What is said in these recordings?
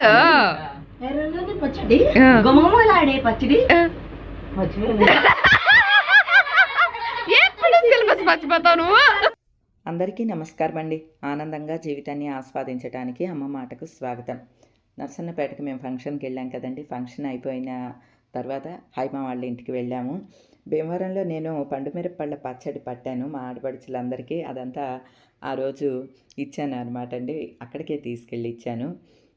ఆ, ఎర్రని పచ్చడి? ఆ, గుమగుమలాడే పచ్చడి? ఆ. మర్చిపోయింది ఎప్పుడు సిలబస్ మర్చిపోతావు నువ్వు? అందరికీ నమస్కారం అండి. ఆనందంగా జీవితాన్ని ఆస్వాదించడానికి అమ్మ మాటకు స్వాగతం. నర్సన్నపేటకి మేము ఫంక్షన్కి వెళ్ళాం కదండి. ఫంక్షన్ అయిపోయిన తర్వాత హైమా వాళ్ళ ఇంటికి వెళ్ళాము. భీమవరంలో నేను పండుమిరపళ్ళ పచ్చడి పట్టాను మా ఆడపడుచులందరికీ. అదంతా ఆ రోజు ఇచ్చాను అనమాట అండి. అక్కడికే తీసుకెళ్ళి ఇచ్చాను.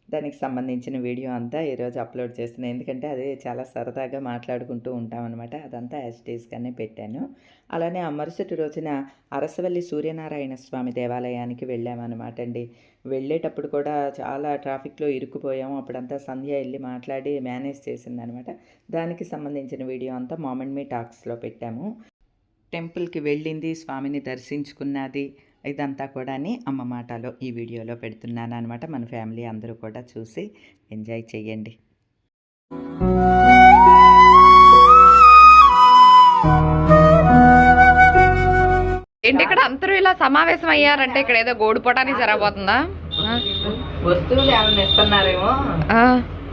దానికి సంబంధించిన వీడియో అంతా ఈరోజు అప్లోడ్ చేస్తున్నాను ఎందుకంటే అది చాలా సరదాగా మాట్లాడుకుంటూ ఉంటామన్నమాట. అదంతా యాజిటీస్గానే పెట్టాను. అలానే ఆ మరుసటి రోజున అరసవల్లి సూర్యనారాయణ స్వామి దేవాలయానికి వెళ్ళామన్నమాట అండి. వెళ్ళేటప్పుడు కూడా చాలా ట్రాఫిక్లో ఇరుక్కుపోయాము. అప్పుడంతా సంధ్య వెళ్ళి మాట్లాడి మేనేజ్ చేసిందనమాట దానికి సంబంధించిన వీడియో అంతా మామెంట్ మీ టాక్స్లో పెట్టాము. టెంపుల్కి వెళ్ళింది స్వామిని దర్శించుకున్నది. ఇదంతా కూడా అమ్మ మాటలో ఈ వీడియోలో పెడుతున్నాను అనమాట మన ఫ్యామిలీ అందరూ కూడా చూసి ఎంజాయ్ చేయండి ఏంటి ఇక్కడ అందరూ ఇలా సమావేశం అయ్యారంటే ఇక్కడ ఏదో గోడుపోవడానికి జరగబోతుందా? వస్తువులు ఏమైనా ఇస్తున్నారేమో. ఆ,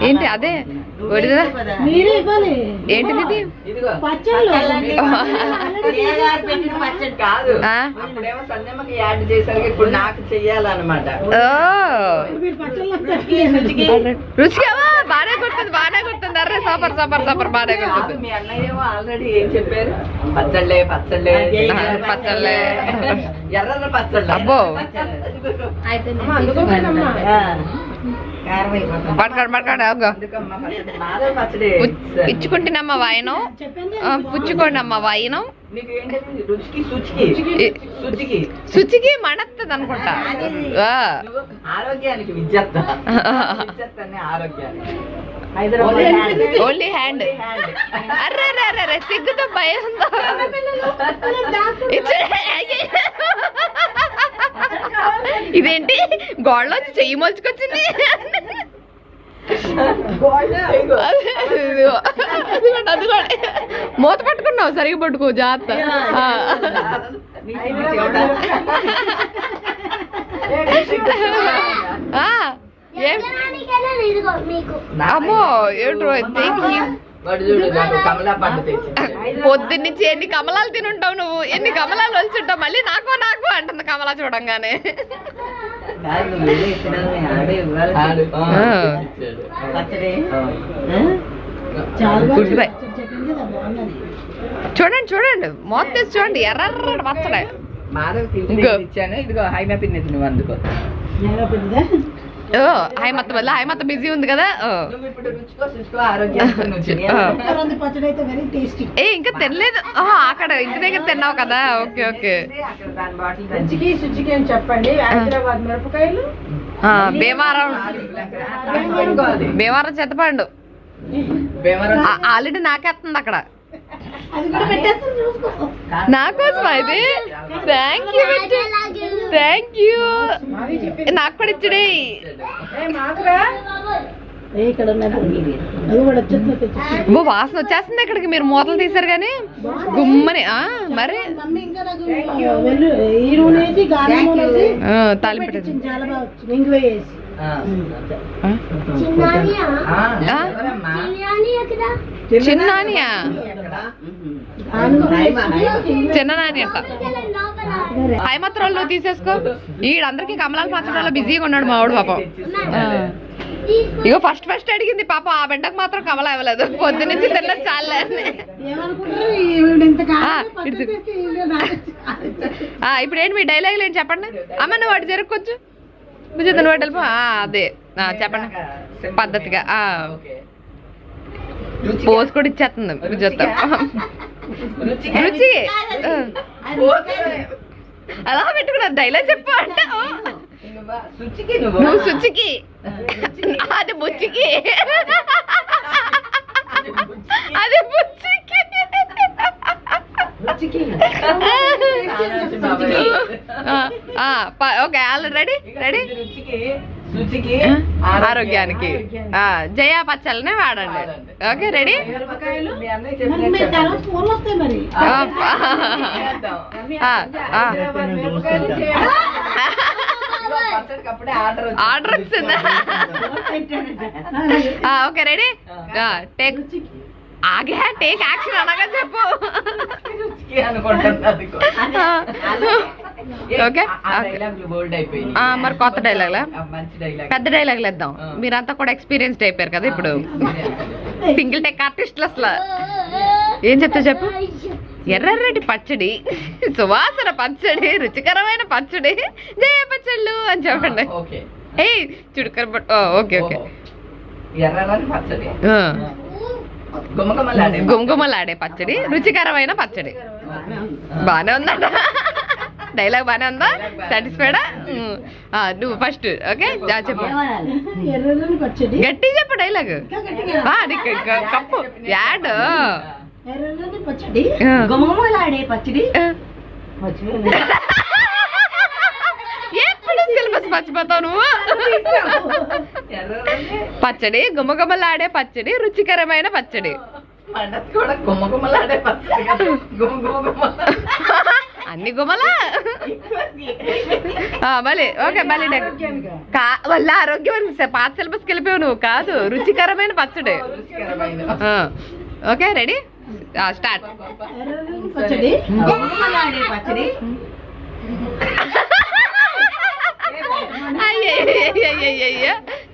ఏంటి అదే? ఏంటిది పచ్చడి కాదు? అప్పుడేమో యాడ్ ఇప్పుడు నాకు చెయ్యాలన్నమాట. రుచిగా కొడుతుంది బానే కొడుతుంది. అర్రే సూపర్ సూపర్ సూపర్ కాదు, కొడుతుంది. మీ అన్నయ్య ఆల్రెడీ ఏం చెప్పారు? పచ్చళ్ళే పచ్చళ్ళే. పచ్చళ్ళే. ఎర్ర పచ్చళ్ళే. అబ్బో. ఆ, నాదే పచ్చడి ఇచ్చుకుంటున్నమ్మ వాయనం పుచ్చుకోండి అమ్మ వాయనం శుచికి? మణత్తది అనుకుంటా. ఆరోగ్యానికి ఓన్లీ హ్యాండ్ అర్రే అర్రే అర్రే సిగ్గుతో భయం ఉందో? ఇచ్చే- ఇదేంటి? గోడలో చెయ్యి మొలుచుకొచ్చింది. అదిగోండి అదిగోండి మూత పట్టుకున్నావు సరిగా పట్టుకో జాగ్రత్త. ఆ. ఆ, ఏం? అమ్మో ఏంట్రో థ్యాంక్ యూ పొద్దున్నుంచి ఎన్ని కమలాలు తినుంటావు నువ్వు? ఎన్ని కమలాలు వలుచుంటావు? మళ్ళీ నాకో నాకు అంటుంది కమలా చూడంగానే. చూడండి చూడండి. మూత తీసి చూడండి. ఎర్ర పచ్చడే. మాధవ్ ఇదిగో హైమా పిన్ని నువ్వు అందుకో. నేల పెద్దదా? ఓ హాయ్ మత్త వల్ల హాయ్ మత్త బిజీ ఉంది కదా? ఏ ఇంకా తినలేదు. ఆ, అక్కడ ఇంటి దగ్గర తిన్నావు కదా? Okay okay. చెప్పండి. హైదరాబాద్ మిరపకాయలు ఆ, భీమారం. భీమారం చెత్తపండు. ఆల్రెడీ నాకేస్తుంది అక్కడ. నా కోసం ఇది థ్యాంక్ యూ థ్యాంక్ యూ నాకు కూడా ఇచ్చుడే. వాసన వచ్చేస్తుంది ఇక్కడికి. మీరు మూతలు తీసారు కానీ గుమ్మని ఆ, మరి? మమ్మీ చిన్న నాకు చిన్న నాని అంట హాయ్ మాత్రం వాళ్ళు తీసేసుకో ఈడందరికి కమలాలు పంచడంలో బిజీగా ఉన్నాడు మా వాడు పాపం. ఇగో ఫస్ట్ ఫస్ట్ అడిగింది పాప ఆ బిడ్డకు మాత్రం కమల ఇవ్వలేదు. పొద్దు నుంచి తిన్న చాలే ఇప్పుడు ఏంటి మీ డైలాగులు ఏంటి చెప్పండి? అమ్మ నువ్వు వాటి జరుపుకోవచ్చు నువ్వు వాటి వెళ్ళిపో. అదే. చెప్పండి. పద్ధతిగా. పోస్ కూడా ఇచ్చేస్తుంది. రుచికి రుచి. అలా పెట్టుకున్నా డైలాగ్ చెప్పు అంటే. నువ్వా? శుచికి అది బుచ్చికి. అది బుచ్చికి. Okay all ready? రెడీ? ఆరోగ్యానికి. ఆ, జయా పచ్చళ్ళనే వాడండి. Okay ready. ఆర్డర్ వచ్చిందా. Okay ready? టేక్. ఆగే టేక్ యాక్షన్ అనగా చెప్పు. ఓకే మరి కొత్త డైలాగ్లా పెద్ద డైలాగ్ ఇద్దాం మీరంతా కూడా ఎక్స్పీరియన్స్డ్ అయిపోయారు కదా ఇప్పుడు. సింగిల్ టెక్ ఆర్టిస్ట్లు అసలు. ఏం చెప్తా చెప్పు? ఎర్రటి పచ్చడి సువాసన పచ్చడి రుచికరమైన పచ్చడి జయ పచ్చళ్ళు అని చెప్పండి. ఏ చుడుకర ఓకే ఓకే. గుమగుమలాడే పచ్చడి. రుచికరమైన పచ్చడి. బానే ఉందంట. డైలాగ్ బానే ఉందా? సాటిస్ఫైడా నువ్వు ఫస్ట్ ఓకే? జా చెప్పు. ఎర్రని పచ్చడి. గట్టి చెప్పు డైలాగ్. గట్టిగా అది కప్పు. యాడ్. పచ్చడి. పచ్చడి? ఎప్పుడు సిలబస్ మర్చిపోతావు నువ్వు? పచ్చడి గుమగుమలాడే పచ్చడి రుచికరమైన పచ్చడి. కూడా గుమ్మగుమ్మలాడే పచ్చడి. గుమ్మ అన్ని గుమలా? ఆ, మళ్ళీ ఓకే next. కా ఆరోగ్యం పాత సిలబస్కి వెళ్ళిపోయావు నువ్వు కాదు రుచికరమైన పచ్చడి. ఓకే రెడీ స్టార్ట్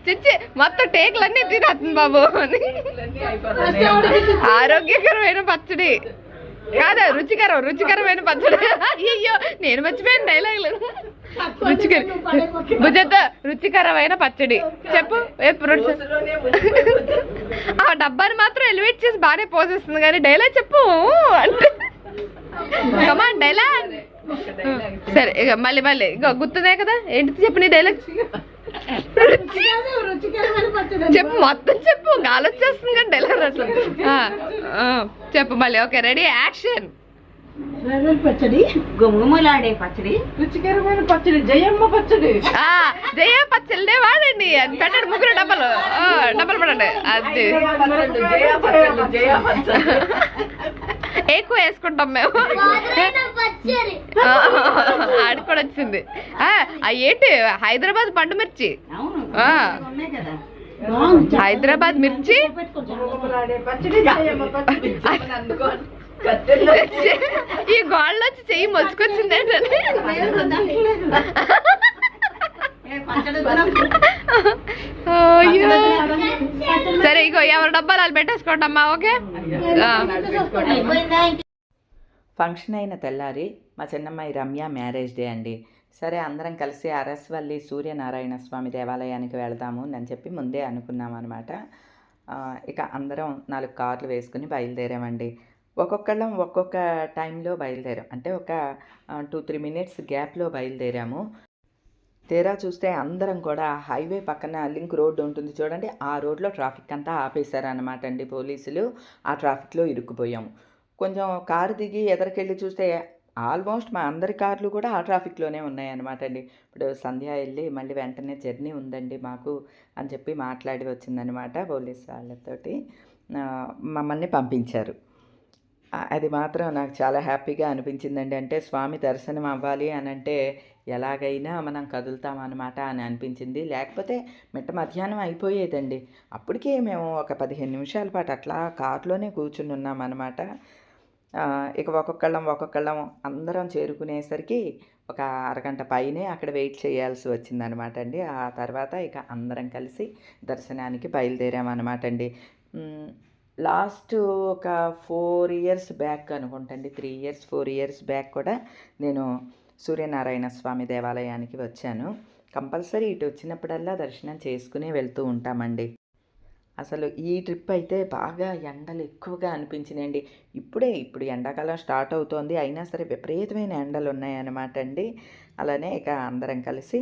చిచ్చి మొత్తం టేకులన్నీ తినేస్తుంది బాబు అని. ఆరోగ్యకరమైన పచ్చడి. కాదు రుచికరం రుచికరమైన పచ్చడి. అయ్యయ్యో నేను మర్చిపోయాను డైలాగులు రుచికర భుజత రుచికరమైన పచ్చడి. చెప్పు. ఆ డబ్బాని మాత్రం ఎలివేట్ చేసి బాగానే పోసేస్తుంది కానీ డైలాగ్ చెప్పు. అంటే డైలాగ్ డైలాగ్ సరే ఇక మళ్ళీ మళ్ళీ. ఇక గుర్తుందే కదా? ఏంటి చెప్పు నీ డైలాగ్ చెప్పు మొత్తం చెప్పు గాలొచ్చేస్తుంది కానీ ఆ, ఆ, చెప్పు మళ్ళీ. Okay ready action. ఎర్రని పచ్చడి. గుమగుమలాడే పచ్చడి. రుచికరమైన పచ్చడి జయమ్మ పచ్చడి. ఆ జయ పచ్చళ్ళే వాడండి. అది పెట్టండి ముగ్గురు డబ్బలు. డబ్బలు పడండి. అది. ఎక్కువ వేసుకుంటాం మేము. ఆ, ఆడికి కూడా వచ్చింది. ఆ, ఆ ఏంటి హైదరాబాద్ పండు మిర్చి? హైదరాబాద్ మిర్చి? ఈ గోళ్ళ వచ్చి చెయ్యి మొచ్చుకొచ్చింది ఏంటంటే ఏ పచ్చడి కూడా అయ్యో. సరే ఇగో ఎవరి డబ్బాలు వాళ్ళు పెట్టేసుకోండి అమ్మా ఓకే ఫంక్షన్ అయిన తెల్లారి మా చిన్నమ్మాయి రమ్య మ్యారేజ్ డే అండి. సరే అందరం కలిసి అరస్వల్లి సూర్యనారాయణ స్వామి దేవాలయానికి వెళదాము అని చెప్పి ముందే అనుకున్నాం అనమాట ఇక అందరం నాలుగు కార్లు వేసుకుని బయలుదేరామండి. ఒక్కొక్కళ్ళం ఒక్కొక్క టైంలో బయలుదేరాం. అంటే ఒక టూ త్రీ మినిట్స్ గ్యాప్లో బయలుదేరాము. తీరా చూస్తే అందరం కూడా హైవే పక్కన లింక్ రోడ్డు ఉంటుంది చూడండి. ఆ రోడ్లో ట్రాఫిక్ అంతా ఆపేశారనమాట అండి పోలీసులు. ఆ ట్రాఫిక్లో ఇరుక్కుపోయాము కొంచెం కారు దిగి ఎదరికెళ్ళి చూస్తే ఆల్మోస్ట్ మా అందరి కార్లు కూడా ఆ ట్రాఫిక్లోనే ఉన్నాయన్నమాట అండి. ఇప్పుడు సంధ్య వెళ్ళి మళ్ళీ వెంటనే జర్నీ ఉందండి మాకు అని చెప్పి మాట్లాడి వచ్చిందనమాట పోలీస్ వాళ్ళతోటి. మమ్మల్ని పంపించారు. అది మాత్రం నాకు చాలా హ్యాపీగా అనిపించిందండి. అంటే స్వామి దర్శనం అవ్వాలి అని అంటే ఎలాగైనా మనం కదులుతామన్నమాట అని అనిపించింది. లేకపోతే మిట్ట మధ్యాహ్నం అయిపోయేదండి. అప్పటికే మేము ఒక పదిహేను నిమిషాల పాటు అట్లా కారులోనే కూర్చుని ఉన్నామన్నమాట ఇక ఒక్కొక్కళ్ళం ఒక్కొక్కళ్ళం అందరం చేరుకునేసరికి ఒక అరగంట పైనే అక్కడ వెయిట్ చేయాల్సి వచ్చిందనమాట అండి. ఆ తర్వాత ఇక అందరం కలిసి దర్శనానికి బయలుదేరామన్నమాట అండి. లాస్ట్ ఒక four years back అనుకుంటండి three years four years back కూడా నేను సూర్యనారాయణ స్వామి దేవాలయానికి వచ్చాను. కంపల్సరీ ఇటు వచ్చినప్పుడల్లా దర్శనం చేసుకుని వెళ్తూ ఉంటామండి. అసలు ఈ ట్రిప్ అయితే బాగా ఎండలు ఎక్కువగా అనిపించినాయండి. ఇప్పుడే ఇప్పుడు ఎండాకాలం స్టార్ట్ అవుతోంది. అయినా సరే విపరీతమైన ఎండలు ఉన్నాయన్నమాట అండి. అలానే ఇక అందరం కలిసి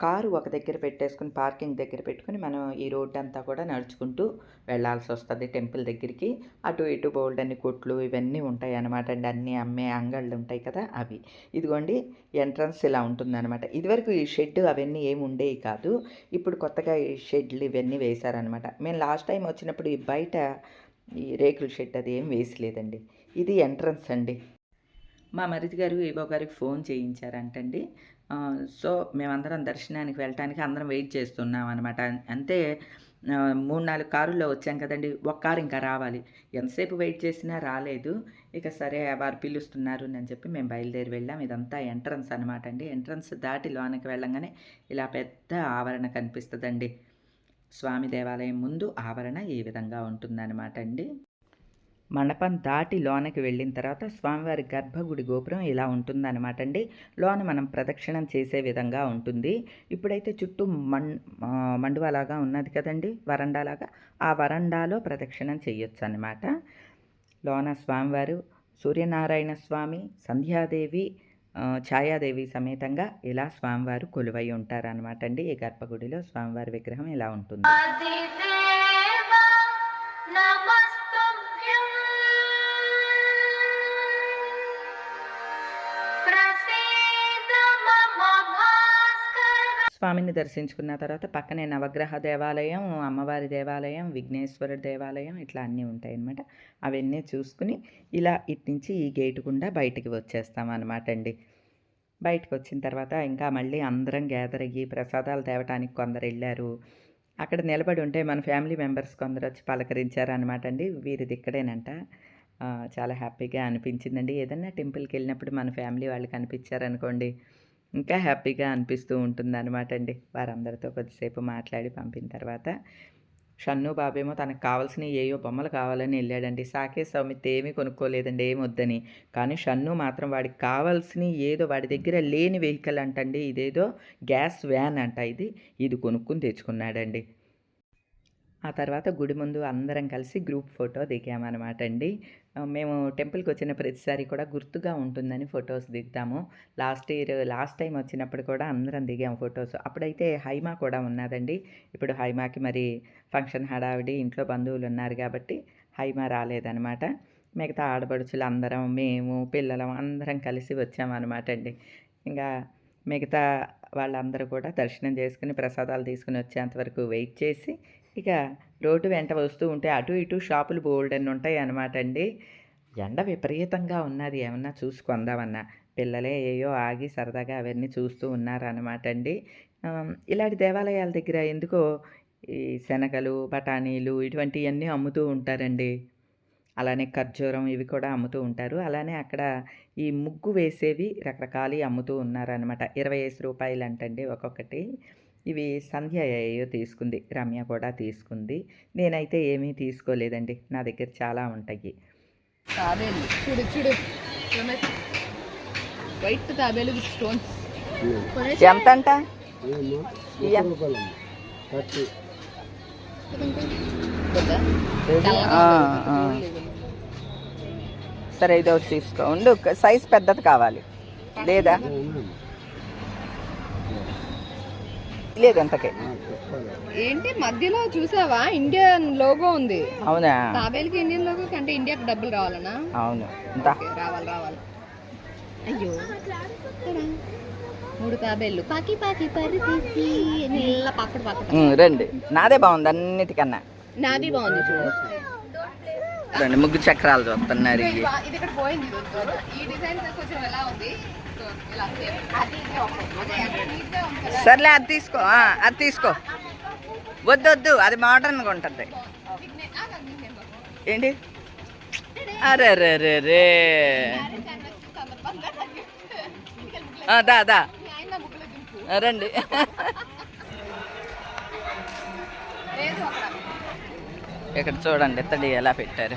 కారు ఒక దగ్గర పెట్టేసుకుని పార్కింగ్ దగ్గర పెట్టుకుని మనం ఈ రోడ్డు అంతా కూడా నడుచుకుంటూ వెళ్ళాల్సి వస్తుంది టెంపుల్ దగ్గరికి. అటు ఇటు బోల్డ్ అన్ని కొట్లు ఇవన్నీ ఉంటాయి అనమాట అండి. అన్నీ అమ్మే అంగళ్ళు ఉంటాయి కదా అవి. ఇదిగోండి ఎంట్రన్స్ ఇలా ఉంటుందన్నమాట. ఇదివరకు ఈ షెడ్ అవన్నీ ఏమి ఉండేవి కాదు. ఇప్పుడు కొత్తగా ఈ షెడ్లు ఇవన్నీ వేశారనమాట మేము లాస్ట్ టైం వచ్చినప్పుడు ఈ బయట ఈ రేకుల షెడ్ అది ఏం వేసలేదండి. ఇది ఎంట్రన్స్ అండి. మా మరిది గారు ఏవో గారికి ఫోన్ చేయించారంటండి. సో మేమందరం దర్శనానికి వెళ్ళటానికి అందరం వెయిట్ చేస్తున్నాం అనమాట అంతే మూడు నాలుగు కారుల్లో వచ్చాం కదండి ఒక కారు ఇంకా రావాలి. ఎంతసేపు వెయిట్ చేసినా రాలేదు. ఇక సరే వారు పిలుస్తున్నారు అని చెప్పి మేము బయలుదేరి వెళ్ళాం. ఇదంతా ఎంట్రన్స్ అనమాట అండి. ఎంట్రన్స్ దాటి లోనికి వెళ్ళంగానే ఇలా పెద్ద ఆవరణ కనిపిస్తుందండి. స్వామి దేవాలయం ముందు ఆవరణ ఈ విధంగా ఉంటుందన్నమాట అండి. మండపం దాటి లోనకి వెళ్ళిన తర్వాత స్వామివారి గర్భగుడి గోపురం ఇలా ఉంటుందన్నమాట అండి. లోన మనం ప్రదక్షిణం చేసే విధంగా ఉంటుంది. ఇప్పుడైతే చుట్టూ మం మండువలాగా ఉన్నది కదండి వరండాలాగా. ఆ వరండాలో ప్రదక్షిణం చేయొచ్చు అనమాట లోన స్వామివారు సూర్యనారాయణ స్వామి సంధ్యాదేవి ఛాయాదేవి సమేతంగా ఇలా స్వామివారు కొలువై ఉంటారనమాట అండి. ఈ గర్భగుడిలో స్వామివారి విగ్రహం ఇలా ఉంటుంది. నమస్తుభ్యం స్వామిని దర్శించుకున్న తర్వాత పక్కనే నవగ్రహ దేవాలయం అమ్మవారి దేవాలయం విఘ్నేశ్వర దేవాలయం ఇట్లా అన్నీ ఉంటాయి అన్నమాట అవన్నీ చూసుకుని ఇలా ఇటు నుంచి ఈ గేటు గుండా బయటికి వచ్చేస్తాం అనమాట అండి. బయటకు వచ్చిన తర్వాత ఇంకా మళ్ళీ అందరం గ్యాదర్ అయ్యి ప్రసాదాలు తేవటానికి కొందరు వెళ్ళారు. అక్కడ నిలబడి ఉంటే మన ఫ్యామిలీ మెంబర్స్ కొందరు వచ్చి పలకరించారు అనమాట అండి. వీరిది ఇక్కడేనంట. చాలా హ్యాపీగా అనిపించిందండి. ఏదన్నా టెంపుల్కి వెళ్ళినప్పుడు మన ఫ్యామిలీ వాళ్ళు కనిపించారనుకోండి. ఇంకా హ్యాపీగా అనిపిస్తూ ఉంటుంది అనమాట అండి వారందరితో కొద్దిసేపు మాట్లాడి పంపిన తర్వాత షన్ను బాబేమో తనకు కావాల్సిన ఏయో బొమ్మలు కావాలని వెళ్ళాడండి సాకే సౌమిత్ ఏమీ కొనుక్కోలేదండి ఏమొద్దని. వద్దని కానీ షన్ను మాత్రం వాడికి కావాల్సిన ఏదో వాడి దగ్గర లేని వెహికల్ అంటండి. ఇదేదో గ్యాస్ వ్యాన్ అంట ఇది. ఇది కొనుక్కుని తెచ్చుకున్నాడండి. ఆ తర్వాత గుడి ముందు అందరం కలిసి గ్రూప్ ఫోటో దిగామన్నమాట అండి మేము టెంపుల్కి వచ్చిన ప్రతిసారి కూడా గుర్తుగా ఉంటుందని ఫొటోస్ దిగుతాము. లాస్ట్ ఇయర్ లాస్ట్ టైం వచ్చినప్పుడు కూడా అందరం దిగాము ఫొటోస్. అప్పుడైతే హైమా కూడా ఉన్నదండి. ఇప్పుడు హైమాకి మరి ఫంక్షన్ హడావిడి ఇంట్లో బంధువులు ఉన్నారు కాబట్టి హైమా రాలేదనమాట మిగతా ఆడపడుచులు అందరం మేము పిల్లలం అందరం కలిసి వచ్చామన్నమాట అండి ఇంకా మిగతా వాళ్ళందరూ కూడా దర్శనం చేసుకుని ప్రసాదాలు తీసుకుని వచ్చేంత వరకు వెయిట్ చేసి ఇక రోడ్డు వెంట వస్తూ ఉంటే అటు ఇటు షాపులు బోల్డ్ అని ఉంటాయి అనమాట అండి. ఎండ విపరీతంగా ఉన్నది. ఏమన్నా చూసుకుందామన్నా. పిల్లలే ఏయో ఆగి సరదాగా అవన్నీ చూస్తూ ఉన్నారనమాట అండి. ఇలాంటి దేవాలయాల దగ్గర ఎందుకో ఈ శనగలు బఠానీలు ఇటువంటివన్నీ అమ్ముతూ ఉంటారండి. అలానే ఖర్జూరం ఇవి కూడా అమ్ముతూ ఉంటారు. అలానే అక్కడ ఈ ముగ్గు వేసేవి రకరకాలు అమ్ముతూ ఉన్నారనమాట ఇరవై ఐదు రూపాయలు అంటండి ఒక్కొక్కటి. ఇవి సంధ్య ఏయో తీసుకుంది రమ్య కూడా తీసుకుంది. నేనైతే ఏమీ తీసుకోలేదండి నా దగ్గర చాలా ఉంటాయి. తాబేలు చూడు చూడు. వైట్ తాబేలు స్టోన్స్. ఎంత అంట సరే ఇది ఒకటి తీసుకో. ఉండు సైజ్ పెద్దది కావాలి. లేదా? లేదు అంతకే. ఏంటి మధ్యలో చూసావా? ఇండియన్ లోగో ఉంది. అవునా? తాబేలుకి ఇండియన్ లోగో అంటే ఇండియాకి డబ్బులు రావాలనా? అవును. రావాలి రావాలి. అయ్యో. మూడు తాబేళ్ళు పాకి పాకి పరి తీసి నిల్ల పక్కడు పక్కడు ఉమ్, రండి. నాదే బాగుంది అన్నిటికన్నా. నాది బాగుంది చూడు. రండి ముగ్గు చక్రాలు చూస్తున్నారు ఇది ఇక్కడ పోయింది. ఈ డిజైన్ కొంచెం ఎలా ఉంది? సర్లే అది తీసుకో. అది తీసుకో. వద్దు వద్దు అది మోడర్న్గా ఉంటుంది. ఏంటి? అరే రే రే రే. దా దా. రండి. ఇక్కడ చూడండి ఇత్తడి ఎలా పెట్టారు.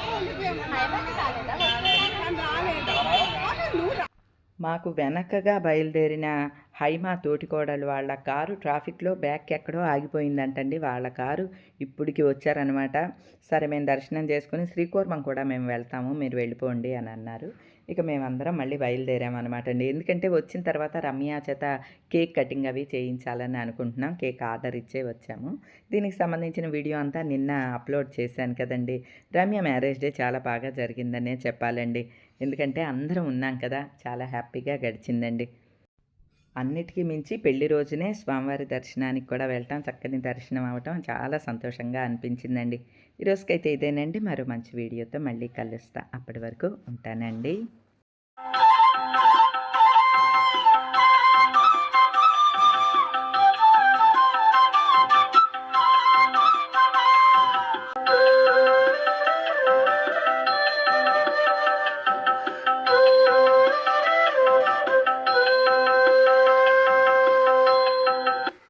మాకు వెనకగా బయలుదేరిన హైమా తోటికోడలు వాళ్ళ కారు ట్రాఫిక్లో బ్యాక్ ఎక్కడో ఆగిపోయిందంటండి. వాళ్ళ కారు ఇప్పటికి వచ్చారనమాట సరే మేము దర్శనం చేసుకుని శ్రీకూర్మం కూడా మేము వెళ్తాము మీరు వెళ్ళిపోండి అని అన్నారు. ఇక మేమందరం మళ్ళీ బయలుదేరామన్నమాట అండి. ఎందుకంటే వచ్చిన తర్వాత రమ్య చేత కేక్ కటింగ్ అవి చేయించాలని అనుకుంటున్నాం. కేక్ ఆర్డర్ ఇచ్చే వచ్చాము. దీనికి సంబంధించిన వీడియో అంతా నిన్న అప్లోడ్ చేశాను కదండి. రమ్య మ్యారేజ్ డే చాలా బాగా జరిగిందనే చెప్పాలండి. ఎందుకంటే అందరం ఉన్నాం కదా చాలా హ్యాపీగా గడిచిందండి. అన్నిటికీ మించి పెళ్ళి రోజునే స్వామివారి దర్శనానికి కూడా వెళ్ళటం చక్కని దర్శనం అవ్వటం చాలా సంతోషంగా అనిపించిందండి. ఈరోజుకైతే ఇదేనండి. మరో మంచి వీడియోతో మళ్ళీ కలుస్తా. అప్పటి వరకు ఉంటానండి.